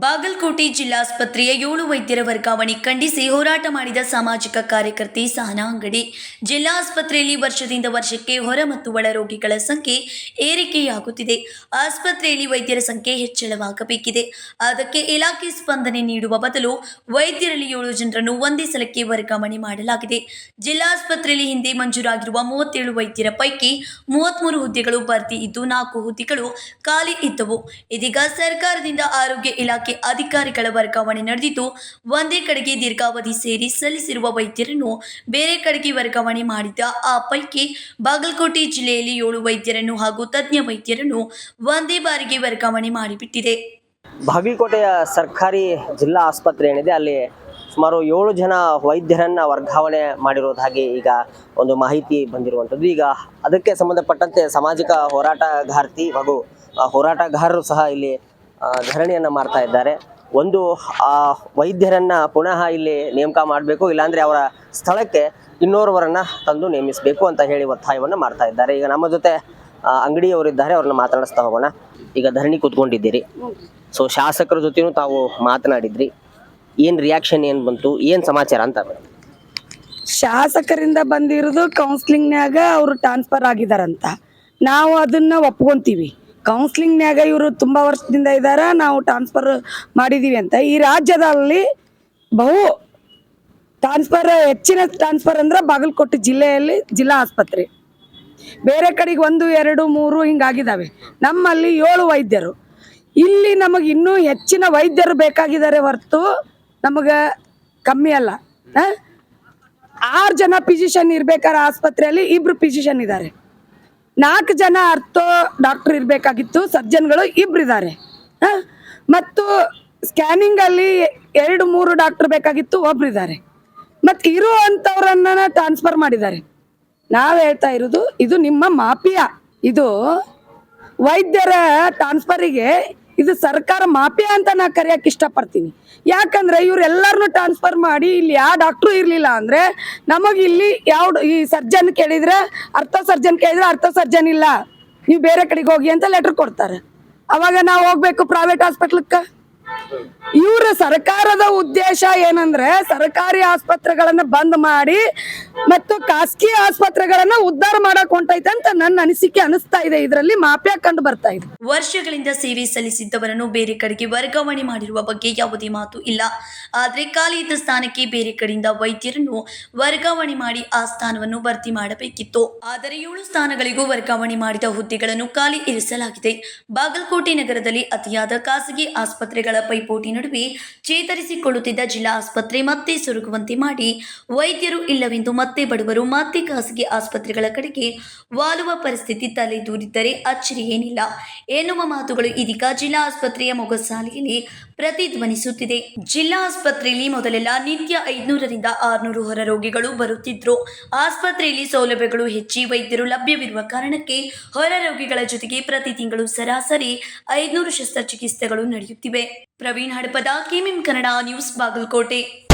ಬಾಗಲಕೋಟೆ ಜಿಲ್ಲಾಸ್ಪತ್ರೆಯ ಏಳು ವೈದ್ಯರ ವರ್ಗಾವಣೆ ಖಂಡಿಸಿ ಹೋರಾಟ ಮಾಡಿದ ಸಾಮಾಜಿಕ ಕಾರ್ಯಕರ್ತೆ ಸಹನಾ ಅಂಗಡಿ. ಜಿಲ್ಲಾಸ್ಪತ್ರೆಯಲ್ಲಿ ವರ್ಷದಿಂದ ವರ್ಷಕ್ಕೆ ಹೊರ ಮತ್ತು ಒಳ ರೋಗಿಗಳ ಸಂಖ್ಯೆ ಏರಿಕೆಯಾಗುತ್ತಿದೆ. ಆಸ್ಪತ್ರೆಯಲ್ಲಿ ವೈದ್ಯರ ಸಂಖ್ಯೆ ಹೆಚ್ಚಳವಾಗಬೇಕಿದೆ. ಅದಕ್ಕೆ ಇಲಾಖೆ ಸ್ಪಂದನೆ ನೀಡುವ ಬದಲು ವೈದ್ಯರಲ್ಲಿ ಏಳು ಜನರನ್ನು ಒಂದೇ ಸಲಕ್ಕೆ ವರ್ಗಾವಣೆ ಮಾಡಲಾಗಿದೆ. ಜಿಲ್ಲಾಸ್ಪತ್ರೆಯಲ್ಲಿ ಹಿಂದೆ ಮಂಜೂರಾಗಿರುವ ಮೂವತ್ತೇಳು ವೈದ್ಯರ ಪೈಕಿ ಮೂವತ್ಮೂರು ಹುದ್ದೆಗಳು ಭರ್ತಿ ಇದ್ದು ನಾಲ್ಕು ಹುದ್ದೆಗಳು ಖಾಲಿ ಇದ್ದವು. ಇದೀಗ ಸರ್ಕಾರದಿಂದ ಆರೋಗ್ಯ ಇಲಾಖೆ ಅಧಿಕಾರಿಗಳ ವರ್ಗಾವಣೆ ನಡೆದಿದ್ದು, ಒಂದೇ ಕಡೆಗೆ ದೀರ್ಘಾವಧಿ ಸೇರಿ ಸಲ್ಲಿಸಿರುವ ವೈದ್ಯರನ್ನು ಬೇರೆ ಕಡೆಗೆ ವರ್ಗಾವಣೆ ಮಾಡಿದ್ದ ಆ ಪೈಕಿ ಬಾಗಲಕೋಟೆ ಜಿಲ್ಲೆಯಲ್ಲಿ ಏಳು ವೈದ್ಯರನ್ನು ಹಾಗೂ ತಜ್ಞ ವೈದ್ಯರನ್ನು ಒಂದೇ ಬಾರಿಗೆ ವರ್ಗಾವಣೆ ಮಾಡಿಬಿಟ್ಟಿದೆ. ಬಾಗಲಕೋಟೆಯ ಸರ್ಕಾರಿ ಜಿಲ್ಲಾ ಆಸ್ಪತ್ರೆ ಏನಿದೆ, ಅಲ್ಲಿ ಸುಮಾರು ಏಳು ಜನ ವೈದ್ಯರನ್ನ ವರ್ಗಾವಣೆ ಮಾಡಿರೋದಾಗಿ ಈಗ ಒಂದು ಮಾಹಿತಿ ಬಂದಿರುವಂಥದ್ದು. ಈಗ ಅದಕ್ಕೆ ಸಂಬಂಧಪಟ್ಟಂತೆ ಸಾಮಾಜಿಕ ಹೋರಾಟಗಾರ್ತಿ ಹಾಗೂ ಹೋರಾಟಗಾರರು ಸಹ ಇಲ್ಲಿ ಧರಣಿಯನ್ನ ಮಾಡ್ತಾ ಇದ್ದಾರೆ. ಒಂದು, ಆ, ವೈದ್ಯರನ್ನ ಪುನಃ ಇಲ್ಲಿ ನೇಮಕ ಮಾಡಬೇಕು, ಇಲ್ಲಾಂದ್ರೆ ಅವರ ಸ್ಥಳಕ್ಕೆ ಇನ್ನೋರ್ವರನ್ನ ತಂದು ನೇಮಿಸಬೇಕು ಅಂತ ಹೇಳಿ ಒತ್ತಾಯವನ್ನು ಮಾಡ್ತಾ ಇದ್ದಾರೆ. ಈಗ ನಮ್ಮ ಜೊತೆ ಅಂಗಡಿಯವರು ಅಂಗಡಿಯವರಿದ್ದಾರೆ ಅವ್ರನ್ನ ಮಾತನಾಡಿಸ್ತಾ ಹೋಗೋಣ. ಈಗ ಧರಣಿ ಕೂತ್ಕೊಂಡಿದ್ದೀರಿ. ಸೊ ಶಾಸಕರ ಜೊತೆನೂ ತಾವು ಮಾತನಾಡಿದ್ರಿ. ಏನ್ ರಿಯಾಕ್ಷನ್ ಏನ್ ಬಂತು? ಏನ್ ಸಮಾಚಾರ ಅಂತ ಶಾಸಕರಿಂದ ಬಂದಿರೋದು ಕೌನ್ಸಿಲಿಂಗ್ನ್ಯಾಗ ಅವರು ಟ್ರಾನ್ಸ್ಫರ್ ಆಗಿದಾರಂತ. ನಾವು ಅದನ್ನ ಒಪ್ಕೊಂತೀವಿ. ಕೌನ್ಸ್ಲಿಂಗ್ನ್ಯಾಗ ಇವರು ತುಂಬಾ ವರ್ಷದಿಂದ ಇದ್ದಾರೆ ನಾವು ಟ್ರಾನ್ಸ್ಫರ್ ಮಾಡಿದೀವಿ ಅಂತ. ಈ ರಾಜ್ಯದಲ್ಲಿ ಬಹು ಟ್ರಾನ್ಸ್ಫರ್ ಹೆಚ್ಚಿನ ಟ್ರಾನ್ಸ್ಫರ್ ಅಂದ್ರೆ ಬಾಗಲಕೋಟೆ ಜಿಲ್ಲೆಯಲ್ಲಿ ಜಿಲ್ಲಾ ಆಸ್ಪತ್ರೆ. ಬೇರೆ ಕಡೆಗೆ ಒಂದು, ಎರಡು, ಮೂರು ಹಿಂಗಾಗಿದ್ದಾವೆ ನಮ್ಮಲ್ಲಿ ಏಳು ವೈದ್ಯರು. ಇಲ್ಲಿ ನಮಗೆ ಇನ್ನೂ ಹೆಚ್ಚಿನ ವೈದ್ಯರು ಬೇಕಾಗಿದ್ದಾರೆ ಹೊರತು ನಮಗೆ ಕಮ್ಮಿ ಅಲ್ಲ? ಆರು ಜನ ಫಿಸಿಷಿಯನ್ ಇರ್ಬೇಕಾದ್ರೆ ಆಸ್ಪತ್ರೆಯಲ್ಲಿ ಇಬ್ಬರು ಫಿಸಿಷಿಯನ್ ಇದ್ದಾರೆ ನಾಲ್ಕು ಜನ ಅರ್ಥೋ ಡಾಕ್ಟರ್ ಇರಬೇಕಾಗಿತ್ತು, ಸರ್ಜನ್ಗಳು ಇಬ್ರು ಇದ್ದಾರೆ ಮತ್ತು ಸ್ಕ್ಯಾನಿಂಗ್ ಅಲ್ಲಿ ಎರಡು, ಮೂರು ಡಾಕ್ಟರ್ ಬೇಕಾಗಿತ್ತು ಒಬ್ರು ಇದ್ದಾರೆ ಮತ್ತು ಇರುವಂಥವ್ರನ್ನ ಟ್ರಾನ್ಸ್ಫರ್ ಮಾಡಿದ್ದಾರೆ. ನಾವು ಹೇಳ್ತಾ ಇರೋದು, ಇದು ನಿಮ್ಮ ಮಾಫಿಯಾ. ಇದು ವೈದ್ಯರ ಟ್ರಾನ್ಸ್ಫರಿಗೆ ಇದು ಸರ್ಕಾರ ಮಾಫಿಯಾ ಅಂತ ನಾ ಕರೆಯಕ್ಕೆ ಇಷ್ಟಪಡ್ತೀನಿ. ಯಾಕಂದ್ರೆ ಇವ್ರೆಲ್ಲರನ್ನು ಟ್ರಾನ್ಸ್ಫರ್ ಮಾಡಿ ಇಲ್ಲಿ ಯಾವ ಡಾಕ್ಟ್ರು ಇರಲಿಲ್ಲ ಅಂದ್ರೆ ನಮಗೆ ಇಲ್ಲಿ ಯಾವ ಈ ಸರ್ಜನ್ ಕೇಳಿದ್ರೆ ಅರ್ಥ ಸರ್ಜನ್ ಕೇಳಿದ್ರೆ ಅರ್ಥ ಸರ್ಜನ್ ಇಲ್ಲ. ನೀವು ಬೇರೆ ಕಡೆಗೆ ಹೋಗಿ ಅಂತ ಲೆಟರ್ ಕೊಡ್ತಾರೆ. ಅವಾಗ ನಾವು ಹೋಗ್ಬೇಕು ಪ್ರೈವೇಟ್ ಹಾಸ್ಪಿಟ್ಲಕ್ಕೆ ಇವ್ರ ಸರ್ಕಾರದ ಉದ್ದೇಶ ಏನಂದ್ರೆ ಸರ್ಕಾರಿ ಆಸ್ಪತ್ರೆಗಳನ್ನ ಬಂದ್ ಮಾಡಿ ಮತ್ತು ಖಾಸಗಿ ಆಸ್ಪತ್ರೆಗಳನ್ನ ಉದ್ಧಾರ ಮಾಡಕ್ ಹೊಂಟೈತೆ ಅಂತ ನನ್ನ ಅನಿಸಿಕೆ ಅನಿಸ್ತಾ ಇದೆ. ಇದರಲ್ಲಿ ಮಾಪ್ಯಾ ಕಂಡು ಬರ್ತಾ ಇದೆ. ವರ್ಷಗಳಿಂದ ಸೇವೆ ಸಲ್ಲಿಸಿದ್ದವರನ್ನು ಬೇರೆ ಕಡೆಗೆ ವರ್ಗಾವಣೆ ಮಾಡಿರುವ ಬಗ್ಗೆ ಯಾವುದೇ ಮಾತು ಇಲ್ಲ. ಆದ್ರೆ ಖಾಲಿ ಇದ್ದ ಸ್ಥಾನಕ್ಕೆ ಬೇರೆ ಕಡೆಯಿಂದ ವೈದ್ಯರನ್ನು ವರ್ಗಾವಣೆ ಮಾಡಿ ಆ ಸ್ಥಾನವನ್ನು ಭರ್ತಿ ಮಾಡಬೇಕಿತ್ತು. ಆದರೆ ಏಳು ಸ್ಥಾನಗಳಿಗೂ ವರ್ಗಾವಣೆ ಮಾಡಿದ ಹುದ್ದೆಗಳನ್ನು ಖಾಲಿ ಇರಿಸಲಾಗಿದೆ. ಬಾಗಲಕೋಟೆ ನಗರದಲ್ಲಿ ಅತಿಯಾದ ಖಾಸಗಿ ಆಸ್ಪತ್ರೆಗಳ ಪೈಪೋಟಿ ನಡುವೆ ಚೇತರಿಸಿಕೊಳ್ಳುತ್ತಿದ್ದ ಜಿಲ್ಲಾ ಆಸ್ಪತ್ರೆ ಮತ್ತೆ ಸುರುಗುವಂತೆ ಮಾಡಿ ವೈದ್ಯರು ಇಲ್ಲವೆಂದು ಮತ್ತೆ ಬಡವರು ಮತ್ತೆ ಖಾಸಗಿ ಆಸ್ಪತ್ರೆಗಳ ಕಡೆಗೆ ವಾಲುವ ಪರಿಸ್ಥಿತಿ ತಲೆದೂರಿದ್ದರೆ ಅಚ್ಚರಿ ಏನಿಲ್ಲ. ಎನ್ನುವ ಮಾತುಗಳು ಇದೀಗ ಜಿಲ್ಲಾ ಆಸ್ಪತ್ರೆಯ ಮೊಗಸಾಲೆಯಲ್ಲಿ ಪ್ರತಿಧ್ವನಿಸುತ್ತಿದೆ ಜಿಲ್ಲಾ ಆಸ್ಪತ್ರೆಯಲ್ಲಿ ಮೊದಲೆಲ್ಲ ನಿತ್ಯ ಐದುನೂರರಿಂದ ಆರುನೂರು ಹೊರ ರೋಗಿಗಳು ಬರುತ್ತಿದ್ರು. ಆಸ್ಪತ್ರೆಯಲ್ಲಿ ಸೌಲಭ್ಯಗಳು ಹೆಚ್ಚಿ ವೈದ್ಯರು ಲಭ್ಯವಿರುವ ಕಾರಣಕ್ಕೆ ಹೊರ ರೋಗಿಗಳ ಜೊತೆಗೆ ಪ್ರತಿ ತಿಂಗಳು ಸರಾಸರಿ ಐದುನೂರು ಶಸ್ತ್ರಚಿಕಿತ್ಸೆಗಳು ನಡೆಯುತ್ತಿವೆ. Praveen Hadapad K M M Kannada, news Bagalkote.